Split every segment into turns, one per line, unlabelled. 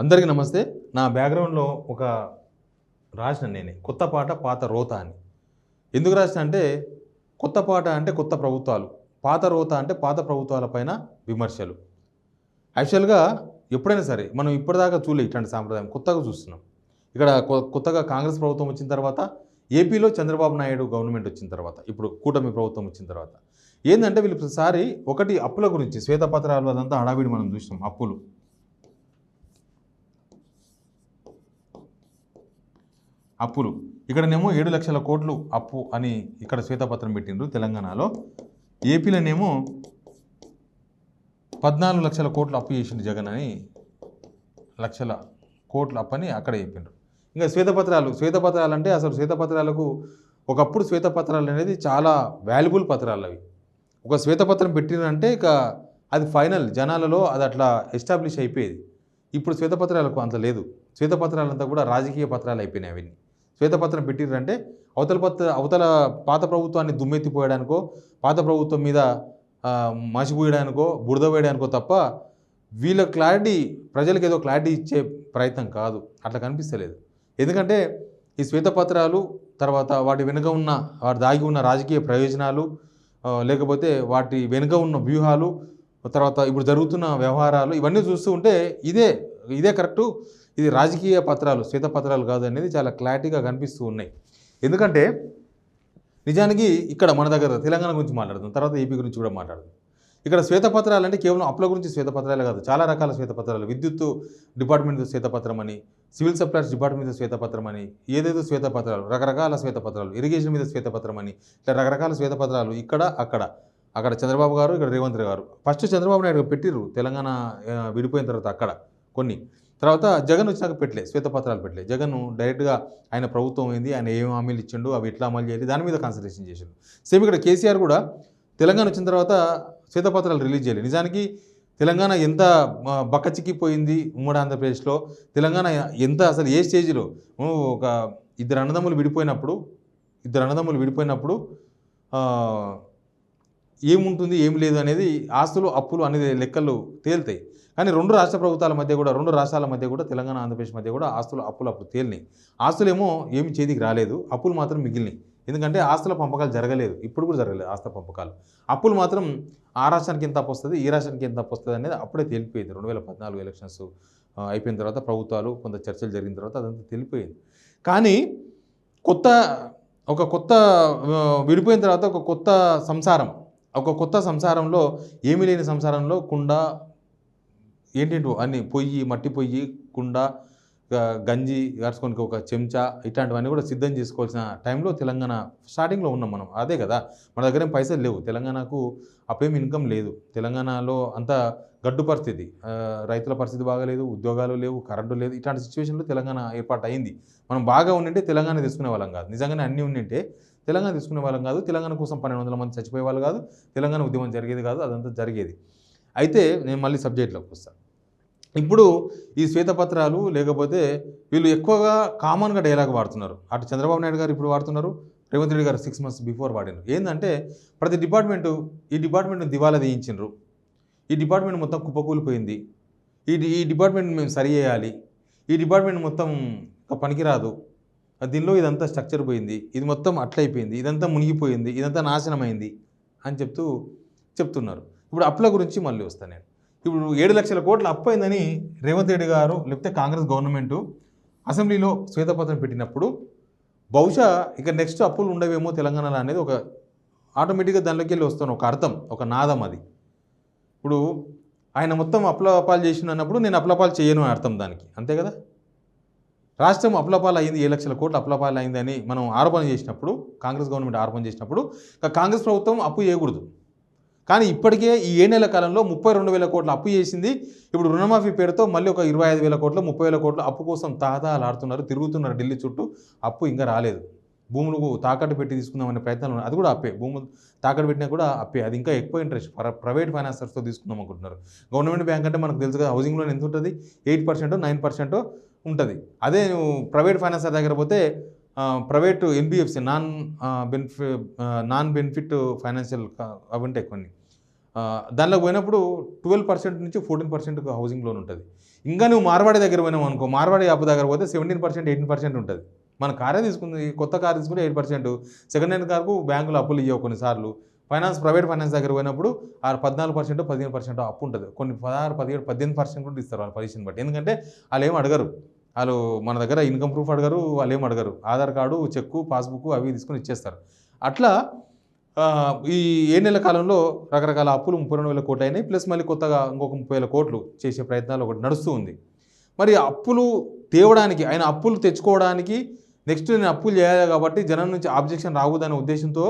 అందరికీ నమస్తే. నా బ్యాక్గ్రౌండ్లో ఒక రాసిన నేనే. కొత్త పాట పాత రోత అని. ఎందుకు రాసిన అంటే కొత్త పాట అంటే కొత్త ప్రభుత్వాలు. పాత రోత అంటే పాత ప్రభుత్వాలపైన విమర్శలు. యాక్చువల్గా ఎప్పుడైనా సరే మనం ఇప్పటిదాకా చూలే ఇట్లాంటి సాంప్రదాయం. కొత్తగా చూస్తున్నాం. ఇక్కడ కొ- కొత్తగా కాంగ్రెస్ ప్రభుత్వం వచ్చిన తర్వాత ఏపీలో చంద్రబాబు నాయుడు గవర్నమెంట్ వచ్చిన తర్వాత ఇప్పుడు కూటమి ప్రభుత్వం వచ్చిన తర్వాత. ఏంటంటే వీళ్ళు ప్రతిసారి ఒకటి అప్పుల గురించి శ్వేతపత్రాలు అదంతా హడావిడి మనం చూసినాం అప్పులు. అప్పులు. ఇక్కడనేమో ఏడు లక్షల కోట్లు అప్పు అని ఇక్కడ శ్వేతపత్రం పెట్టిండ్రు తెలంగాణలో. ఏపీలోనేమో పద్నాలుగు లక్షల కోట్లు అప్పు చేసిండు జగన్ అని లక్షల కోట్ల అప్పు అని అక్కడ చెప్పిండ్రు. ఇంకా శ్వేతపత్రాలు శ్వేతపత్రాలు అంటే అసలు శ్వేతపత్రాలకు ఒకప్పుడు శ్వేతపత్రాలు అనేది చాలా వాల్యుబుల్ పత్రాలు అవి. ఒక శ్వేతపత్రం పెట్టినంటే ఇక అది ఫైనల్ జనాలలో అది అట్లా ఎస్టాబ్లిష్ అయిపోయేది. ఇప్పుడు శ్వేతపత్రాలకు అంత లేదు. శ్వేతపత్రాలంతా కూడా రాజకీయ పత్రాలు అయిపోయినాయి అవన్నీ శ్వేతపత్రం పెట్టిర్రంటే అవతల పత్ర అవతల పాత ప్రభుత్వాన్ని దుమ్మెత్తిపోయడానికో పాత ప్రభుత్వం మీద మసిపోయడానికో బురద వేయడానికో తప్ప వీళ్ళ క్లారిటీ ప్రజలకు ఏదో క్లారిటీ ఇచ్చే ప్రయత్నం కాదు. అట్లా కనిపిస్తలేదు. ఎందుకంటే ఈ శ్వేతపత్రాలు తర్వాత వాటి వెనుక ఉన్న వాటి దాగి ఉన్న రాజకీయ ప్రయోజనాలు లేకపోతే వాటి వెనుక ఉన్న వ్యూహాలు తర్వాత ఇప్పుడు జరుగుతున్న వ్యవహారాలు ఇవన్నీ చూస్తూ ఉంటే ఇదే ఇదే కరెక్టు. ఇది రాజకీయ పత్రాలు శ్వేతపత్రాలు కాదు అనేది చాలా క్లారిటీగా కనిపిస్తూ ఉన్నాయి. ఎందుకంటే నిజానికి ఇక్కడ మన దగ్గర తెలంగాణ గురించి మాట్లాడదాం తర్వాత ఏపీ గురించి కూడా మాట్లాడదాం. ఇక్కడ శ్వేతపత్రాలు అంటే కేవలం అప్పుల గురించి శ్వేతపత్రాలే కాదు చాలా రకాల శ్వేతపత్రాలు విద్యుత్ డిపార్ట్మెంట్ శ్వేతపత్రం అని సివిల్ సప్లైస్ డిపార్ట్మెంట్ శ్వేతపత్రం అని ఏదేదో శ్వేతపత్రాలు రకరకాల శ్వేతపత్రాలు ఇరిగేషన్ మీద శ్వేతపత్రం అని ఇట్లా రకరకాల శ్వేతపత్రాలు ఇక్కడ అక్కడ. అక్కడ చంద్రబాబు గారు ఇక్కడ రేవంత్ గారు. ఫస్ట్ చంద్రబాబు నాయుడు పెట్టిర్రు తెలంగాణ విడిపోయిన తర్వాత అక్కడ కొన్ని. తర్వాత జగన్ వచ్చినాక పెట్టలే శ్వేతపత్రాలు పెట్టలే. జగన్ డైరెక్ట్గా ఆయన ప్రభుత్వం ఏంది ఆయన ఏం హామీలు ఇచ్చిండు అవి ఎట్లా అమలు చేయాలి దాని మీద కాన్సన్ట్రేషన్ చేసిండు. సేమ్ ఇక్కడ కేసీఆర్ కూడా తెలంగాణ వచ్చిన తర్వాత శ్వేతపత్రాలు రిలీజ్ చేయాలి. నిజానికి తెలంగాణ ఎంత బక్కచిక్కిపోయింది ఉమ్మడి ఆంధ్రప్రదేశ్లో తెలంగాణ ఎంత అసలు ఏ స్టేజ్లో? ఒక ఇద్దరు అన్నదమ్ములు విడిపోయినప్పుడు ఇద్దరు అన్నదమ్ములు విడిపోయినప్పుడు ఏముంటుంది ఏం లేదు అనేది ఆస్తులు అప్పులు అనేది లెక్కలు తేలుతాయి. కానీ రెండు రాష్ట్ర ప్రభుత్వాల మధ్య కూడా రెండు రాష్ట్రాల మధ్య కూడా తెలంగాణ ఆంధ్రప్రదేశ్ మధ్య కూడా ఆస్తులు అప్పులు అప్పుడు తేలినాయి. ఆస్తులేమో ఏమి చేతికి రాలేదు అప్పులు మాత్రం మిగిలినాయి. ఎందుకంటే ఆస్తుల పంపకాలు జరగలేదు ఇప్పుడు కూడా జరగలేదు ఆస్తుల పంపకాలు. అప్పులు మాత్రం ఆ రాష్ట్రానికి ఎంత అప్పు వస్తుంది ఈ రాష్ట్రానికి ఎంత అప్పు వస్తుంది అనేది అప్పుడే తెలిపోయింది. రెండు వేల పద్నాలుగు ఎలక్షన్స్ అయిపోయిన తర్వాత ప్రభుత్వాలు కొంత చర్చలు జరిగిన తర్వాత అదంతా తెలిపోయింది. కానీ కొత్త ఒక కొత్త విడిపోయిన తర్వాత ఒక కొత్త సంసారం ఒక కొత్త సంసారంలో ఏమీ లేని సంసారంలో కుండ ఏంటేంటో అన్ని పొయ్యి మట్టి పొయ్యి కుండ గంజి గార్చుకోనికి ఒక చెంచా ఇట్లాంటివన్నీ కూడా సిద్ధం చేసుకోవాల్సిన టైంలో తెలంగాణ స్టార్టింగ్లో ఉన్నాం మనం. అదే కదా మన దగ్గర ఏం పైసలు లేవు. తెలంగాణకు అప్పేం ఇన్కమ్ లేదు. తెలంగాణలో అంత గడ్డు పరిస్థితి. రైతుల పరిస్థితి బాగాలేదు ఉద్యోగాలు లేవు కరెంటు లేదు. ఇట్లాంటి సిచ్యువేషన్లో తెలంగాణ ఏర్పాటు అయింది మనం బాగా ఉండింటే తెలంగాణ తీసుకునే వాళ్ళం కాదు. నిజంగానే అన్నీ ఉండింటే తెలంగాణ తీసుకునే వాళ్ళం కాదు. తెలంగాణ కోసం పన్నెండు వందల మంది చచ్చిపోయే వాళ్ళు కాదు. తెలంగాణ ఉద్యమం జరిగేది కాదు. అదంతా జరిగేది. అయితే నేను మళ్ళీ సబ్జెక్ట్లోకి వస్తాను ఇప్పుడు ఈ శ్వేతపత్రాలు లేకపోతే వీళ్ళు ఎక్కువగా కామన్గా డైలాగ్ వాడుతున్నారు. అటు చంద్రబాబు నాయుడు గారు ఇప్పుడు వాడుతున్నారు రేవంత్ రెడ్డి గారు సిక్స్ మంత్స్ బిఫోర్ వాడినారు. ఏంటంటే ప్రతి డిపార్ట్మెంటు ఈ డిపార్ట్మెంట్ దివాలా తీయించిండ్రు. ఈ డిపార్ట్మెంట్ మొత్తం కుప్పకూలిపోయింది. ఈ ఈ డిపార్ట్మెంట్ మేము సరి చేయాలి. ఈ డిపార్ట్మెంట్ మొత్తం పనికిరాదు. దీనిలో ఇదంతా స్ట్రక్చర్ పోయింది. ఇది మొత్తం అట్లయిపోయింది. ఇదంతా మునిగిపోయింది. ఇదంతా నాశనమైంది అని చెప్తూ చెప్తున్నారు. ఇప్పుడు అప్పుల గురించి మళ్ళీ వస్తాను నేను. ఇప్పుడు ఏడు లక్షల కోట్ల అప్పు అయిందని రేవంత్ రెడ్డి గారు లేకపోతే కాంగ్రెస్ గవర్నమెంట్ అసెంబ్లీలో శ్వేతపత్రం పెట్టినప్పుడు బహుశా ఇక నెక్స్ట్ అప్పులు ఉండవేమో తెలంగాణలో అనేది ఒక ఆటోమేటిక్గా దానిలోకి వెళ్ళి వస్తాను ఒక అర్థం ఒక నాదం అది. ఇప్పుడు ఆయన మొత్తం అప్లపాలు చేసిన అన్నప్పుడు నేను అప్లపాలు చేయను అని అర్థం దానికి. అంతే కదా? రాష్ట్రం అప్లపాలు అయింది ఏ లక్షల కోట్లు అప్లపాలు అయిందని మనం ఆరోపణ చేసినప్పుడు కాంగ్రెస్ గవర్నమెంట్ ఆరోపణ చేసినప్పుడు కాంగ్రెస్ ప్రభుత్వం అప్పు చేయకూడదు. కానీ ఇప్పటికే ఈ ఏ నెల కాలంలో ముప్పై రెండు వేల కోట్ల అప్పు చేసింది. ఇప్పుడు రుణమాఫీ పేరుతో మళ్ళీ ఒక ఇరవై ఐదు వేల కోట్లు ముప్పై వేల కోట్ల అప్పు కోసం తహతహలాడుతున్నారు తిరుగుతున్నారు ఢిల్లీ చుట్టూ. అప్పు ఇంకా రాలేదు. భూములకు తాకట్టు పెట్టి తీసుకుందామనే ప్రయత్నాలు ఉన్నాయి. అది కూడా అప్పే. భూములు తాకట్టు పెట్టినా కూడా అప్పే. అది ఇంకా ఎక్కువ ఇంట్రెస్ట్ ప్రైవేట్ ఫైనాన్సర్స్తో తీసుకుందాం అనుకుంటున్నారు. గవర్నమెంట్ బ్యాంక్ అంటే మనకు తెలుసు కదా హౌసింగ్ లోన్ ఎంత ఉంటుంది? ఎయిట్ పర్సెంట్ నైన్ పర్సెంట్ ఉంటుంది. అదే ప్రైవేట్ ఫైనాన్సర్ దగ్గర పోతే private NBFC non benefit non benefit financial అవి ఉంటాయి కొన్ని. దానిలో పోయినప్పుడు ట్వెల్వ్ పర్సెంట్ నుంచి ఫోర్టీన్ పర్సెంట్ హౌసింగ్ లోన్ ఉంటుంది. ఇంకా నువ్వు మార్వాడి దగ్గర పోయినావు అనుకో మార్వాడి యాప్ దగ్గర పోతే సెవెంటీన్ పర్సెంట్ ఎయిటీన్ పర్సెంట్ ఉంటుంది. మన కారే తీసుకుంది కొత్త కార్ తీసుకుంటే ఎయిట్ పర్సెంట్. సెకండ్ హ్యాండ్ కార్కు బ్యాంకులు అప్పులు ఇవ్వవు కొన్నిసార్లు. ఫైనాన్స్ ప్రైవేట్ ఫైనాన్స్ దగ్గర పోయినప్పుడు ఆ పద్నాలుగు పర్సెంట్ పదిహేను పర్సెంట్ అప్పు ఉంటుంది. కొన్ని పదహారు పదిహేడు పద్దెనిమిది పర్సెంట్ కూడా ఇస్తారు వాళ్ళ పొజిషన్ బట్టి. ఎందుకంటే వాళ్ళు ఏం అడగరు. వాళ్ళు మన దగ్గర ఇన్కమ్ ప్రూఫ్ అడగరు వాళ్ళు ఏం అడగరు. ఆధార్ కార్డు చెక్కు పాస్బుక్ అవి తీసుకొని ఇచ్చేస్తారు. అట్లా ఈ ఏ నెల కాలంలో రకరకాల అప్పులు ముప్పై రెండు వేల కోట్లు అయినాయి ప్లస్ మళ్ళీ కొత్తగా ఇంకొక ముప్పై వేల కోట్లు చేసే ప్రయత్నాలు ఒకటి నడుస్తూ ఉంది. మరి అప్పులు తేవడానికి ఆయన అప్పులు తెచ్చుకోవడానికి నెక్స్ట్ నేను అప్పులు చేయాలి కాబట్టి జనం నుంచి ఆబ్జెక్షన్ రాకూడదనే ఉద్దేశంతో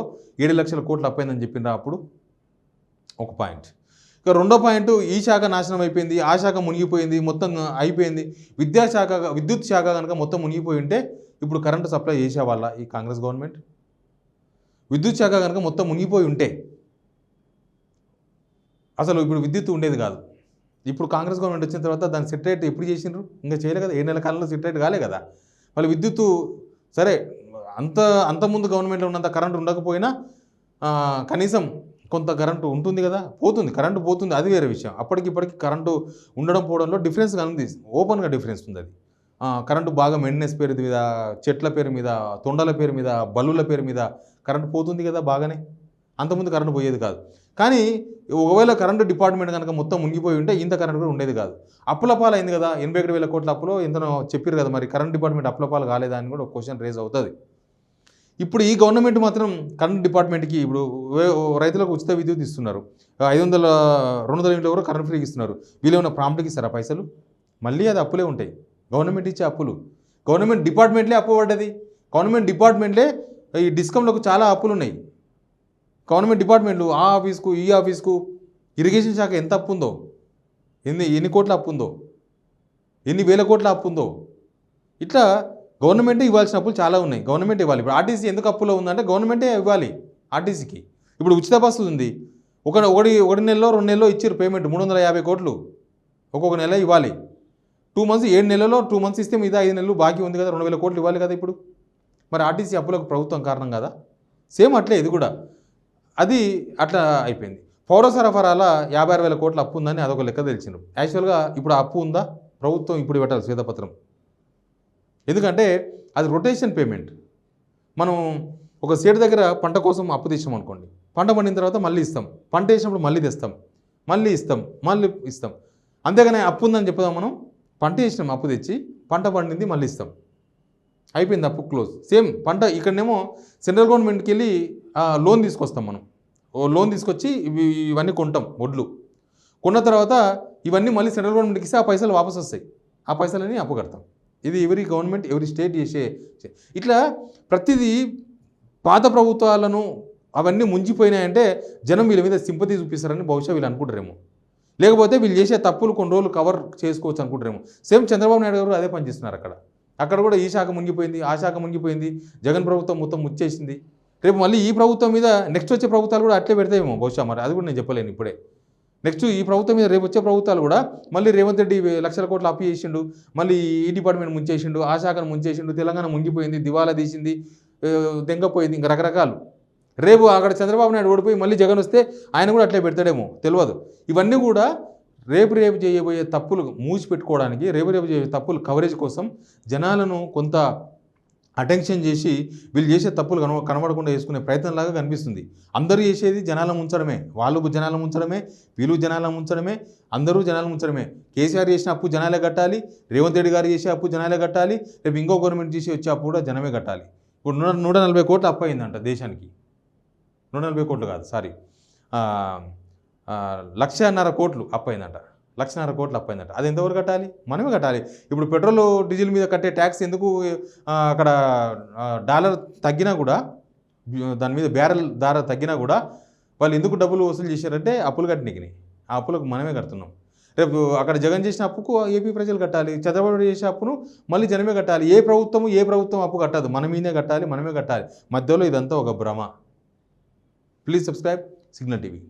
ఏడు లక్షల కోట్లు అప్పైందని చెప్పిండ్రా అప్పుడు? ఒక పాయింట్. ఇక రెండో పాయింట్ ఈ శాఖ నాశనం అయిపోయింది ఆ శాఖ మునిగిపోయింది మొత్తం అయిపోయింది. విద్యాశాఖ విద్యుత్ శాఖ కనుక మొత్తం మునిగిపోయి ఉంటే ఇప్పుడు కరెంటు సప్లై చేసేవాళ్ళ ఈ కాంగ్రెస్ గవర్నమెంట్? విద్యుత్ శాఖ కనుక మొత్తం మునిగిపోయి ఉంటే అసలు ఇప్పుడు విద్యుత్ ఉండేది కాదు. ఇప్పుడు కాంగ్రెస్ గవర్నమెంట్ వచ్చిన తర్వాత దాన్ని సెటరేట్ ఎప్పుడు చేసిండ్రు? ఇంకా చేయలే కదా ఏ నెల కాలంలో సెటరేట్ కాలే కదా. మళ్ళీ విద్యుత్ సరే అంత అంత ముందు గవర్నమెంట్లో ఉన్నంత కరెంట్ ఉండకపోయినా కనీసం కొంత కరెంటు ఉంటుంది కదా పోతుంది కరెంటు పోతుంది అది వేరే విషయం. అప్పటికి ఇప్పటికి కరెంటు ఉండడం పోవడంలో డిఫరెన్స్ ఉంది ఓపెన్గా డిఫరెన్స్ ఉంది అది. కరెంటు బాగా మెయింటెనెన్స్ పేరు మీద చెట్ల పేరు మీద తొండల పేరు మీద బల్లుల పేరు మీద కరెంటు పోతుంది కదా బాగానే. అంతకుముందు కరెంటు పోయేది కాదు. కానీ ఒకవేళ కరెంటు డిపార్ట్మెంట్ కనుక మొత్తం మునిగిపోయి ఉంటే ఇంత కరెంట్ కూడా ఉండేది కాదు. అప్పుల పాలు అయింది కదా ఎనభై ఒకటి వేల కోట్ల అప్పులో ఎంతనో చెప్పారు కదా మరి కరెంట్ డిపార్ట్మెంట్ అప్పుల పాలు కాలేదా అని కూడా ఒక క్వశ్చన్ రేజ్ అవుతుంది. ఇప్పుడు ఈ గవర్నమెంట్ మాత్రం కరెంట్ డిపార్ట్మెంట్కి ఇప్పుడు రైతులకు ఉచిత విద్యుత్ ఇస్తున్నారు. ఐదు వందల రెండు వందల ఇంట్లో కూడా కరెంట్ ఫ్రీకి ఇస్తున్నారు. వీళ్ళు ఉన్న ప్రాంప్ట్కి ఇస్తారా పైసలు? మళ్ళీ అది అప్పులే ఉంటాయి. గవర్నమెంట్ ఇచ్చే అప్పులు. గవర్నమెంట్ డిపార్ట్మెంట్లే అప్పు పడ్డది. గవర్నమెంట్ డిపార్ట్మెంట్లే ఈ డిస్కంలకు చాలా అప్పులు ఉన్నాయి గవర్నమెంట్ డిపార్ట్మెంట్లు ఆ ఆఫీస్కు ఈ ఆఫీస్కు ఇరిగేషన్ శాఖ ఎంత అప్పు ఉందో ఎన్ని ఎన్ని కోట్ల అప్పు ఉందో ఎన్ని వేల కోట్ల అప్పు ఉందో ఇట్లా గవర్నమెంటే ఇవ్వాల్సిన అప్పులు చాలా ఉన్నాయి. గవర్నమెంట్ ఇవ్వాలి. ఇప్పుడు ఆర్టీసీ ఎందుకు అప్పులో ఉందంటే గవర్నమెంటే ఇవ్వాలి ఆర్టీసీకి. ఇప్పుడు ఉచిత బస్సు ఉంది. ఒక ఒకటి ఒకటి నెలలో రెండు నెలలో ఇచ్చారు పేమెంట్. మూడు వందల యాభై కోట్లు ఒక్కొక్క నెల ఇవ్వాలి. టూ మంత్స్ ఏడు నెలలో టూ మంత్స్ ఇస్తే మీద ఐదు నెలలు బాకీ ఉంది కదా. రెండు వేల కోట్లు ఇవ్వాలి కదా ఇప్పుడు. మరి ఆర్టీసీ అప్పులకు ప్రభుత్వం కారణం కదా? సేమ్ అట్లే ఇది కూడా. అది అట్లా అయిపోయింది. పౌర సరఫరాల యాభై ఆరు వేల కోట్ల అప్పు ఉందని అదొక లెక్క తెలిసినారు యాక్చువల్గా ఇప్పుడు అప్పు ఉందా? ప్రభుత్వం ఇప్పుడు పెట్టాలి శ్వేతపత్రం. ఎందుకంటే అది రొటేషన్ పేమెంట్ మనం ఒక సీట్ దగ్గర పంట కోసం అప్పు తెచ్చాం అనుకోండి. పంట పండిన తర్వాత మళ్ళీ ఇస్తాం. పంట వేసినప్పుడు మళ్ళీ తెస్తాం. మళ్ళీ ఇస్తాం. మళ్ళీ ఇస్తాం. అంతేగానే అప్పు ఉందని చెప్పుదాం మనం. పంట వేసినాం అప్పు తెచ్చి పంట పండింది మళ్ళీ ఇస్తాం. అయిపోయింది అప్పు క్లోజ్ సేమ్ పంట ఇక్కడనేమో సెంట్రల్ గవర్నమెంట్కి వెళ్ళి లోన్ తీసుకొస్తాం మనం. ఓ లోన్ తీసుకొచ్చి ఇవి ఇవన్నీ కొంటాం వడ్లు. కొన్న తర్వాత ఇవన్నీ మళ్ళీ సెంట్రల్ గవర్నమెంట్కి ఇస్తే ఆ పైసలు వాపస్ వస్తాయి. ఆ పైసలని అప్పు కడతాం ఇది ఎవరి గవర్నమెంట్ ఎవరి స్టేట్ చేసే ఇట్లా ప్రతిదీ పాత ప్రభుత్వాలను అవన్నీ ముంచిపోయినాయంటే జనం వీళ్ళ మీద సింపతి చూపిస్తారని బహుశా వీళ్ళు అనుకుంటారేమో. లేకపోతే వీళ్ళు చేసే తప్పులు కొన్ని రోజులు కవర్ చేసుకోవచ్చు అనుకుంటారేమో. సేమ్ చంద్రబాబు నాయుడు గారు అదే పని చేస్తున్నారు అక్కడ. అక్కడ కూడా ఈ శాఖ మునిగిపోయింది ఆ శాఖ మునిగిపోయింది జగన్ ప్రభుత్వం మొత్తం ముచ్చేసింది. రేపు మళ్ళీ ఈ ప్రభుత్వం మీద నెక్స్ట్ వచ్చే ప్రభుత్వాలు కూడా అట్లే పెడతాయేమో బహుశా మరి అది కూడా నేను చెప్పలేను ఇప్పుడే. నెక్స్ట్ ఈ ప్రభుత్వం మీద రేపు వచ్చే ప్రభుత్వాలు కూడా మళ్ళీ రేవంత్ రెడ్డి లక్షల కోట్లు అప్పు చేసిండు మళ్ళీ ఈ డిపార్ట్మెంట్ ముంచేసిండు ఆ శాఖను ముంచేసిండు తెలంగాణ ముంగిపోయింది దివాలా తీసింది దెంగపోయింది ఇంకా రకరకాలు. రేపు అక్కడ చంద్రబాబు నాయుడు ఓడిపోయి మళ్ళీ జగన్ వస్తే ఆయన కూడా అట్లే పెడతాడేమో తెలియదు ఇవన్నీ కూడా రేపు రేపు చేయబోయే తప్పులు మూసి పెట్టుకోవడానికి రేపు రేపు చేయబోయే తప్పులు కవరేజ్ కోసం జనాలను కొంత అటెన్షన్ చేసి వీళ్ళు చేసే తప్పులు కనవ కనబడకుండా చేసుకునే ప్రయత్నంలాగా కనిపిస్తుంది. అందరూ చేసేది జనాల ముంచడమే. వాళ్ళు జనాల ముంచడమే వీళ్ళు జనాల ముంచడమే అందరూ జనాల ముంచడమే. కేసీఆర్ చేసిన అప్పు జనాలే కట్టాలి రేవంత్ రెడ్డి గారు చేసే అప్పు జనాలే కట్టాలి రేపు ఇంకో గవర్నమెంట్ చేసి వచ్చే అప్పు కూడా జనమే కట్టాలి. ఇప్పుడు నూట నూట నలభై కోట్లు అప్పు అయిందంట దేశానికి. నూట నలభై కోట్లు కాదు సారీ లక్షన్నర కోట్లు అప్పు అయిందంట లక్షన్నర కోట్లు అప్పైందంట అది ఎంతవరకు కట్టాలి? మనమే కట్టాలి. ఇప్పుడు పెట్రోల్ డీజిల్ మీద కట్టే ట్యాక్స్ ఎందుకు అక్కడ డాలర్ తగ్గినా కూడా దాని మీద బ్యారెల్ ధర తగ్గినా కూడా వాళ్ళు ఎందుకు డబ్బులు వసూలు చేశారంటే అప్పులు కట్టినకి ఆ అప్పులకు మనమే కడుతున్నాం. రేపు అక్కడ జగన్ చేసిన అప్పుకు ఏపీ ప్రజలు కట్టాలి. చంద్రబాబు చేసిన చేసే అప్పును మళ్ళీ జనమే కట్టాలి. ఏ ప్రభుత్వం ఏ ప్రభుత్వం అప్పు కట్టదు. మన మీదే కట్టాలి మనమే కట్టాలి. మధ్యలో ఇదంతా ఒక భ్రమ. Please subscribe signal TV.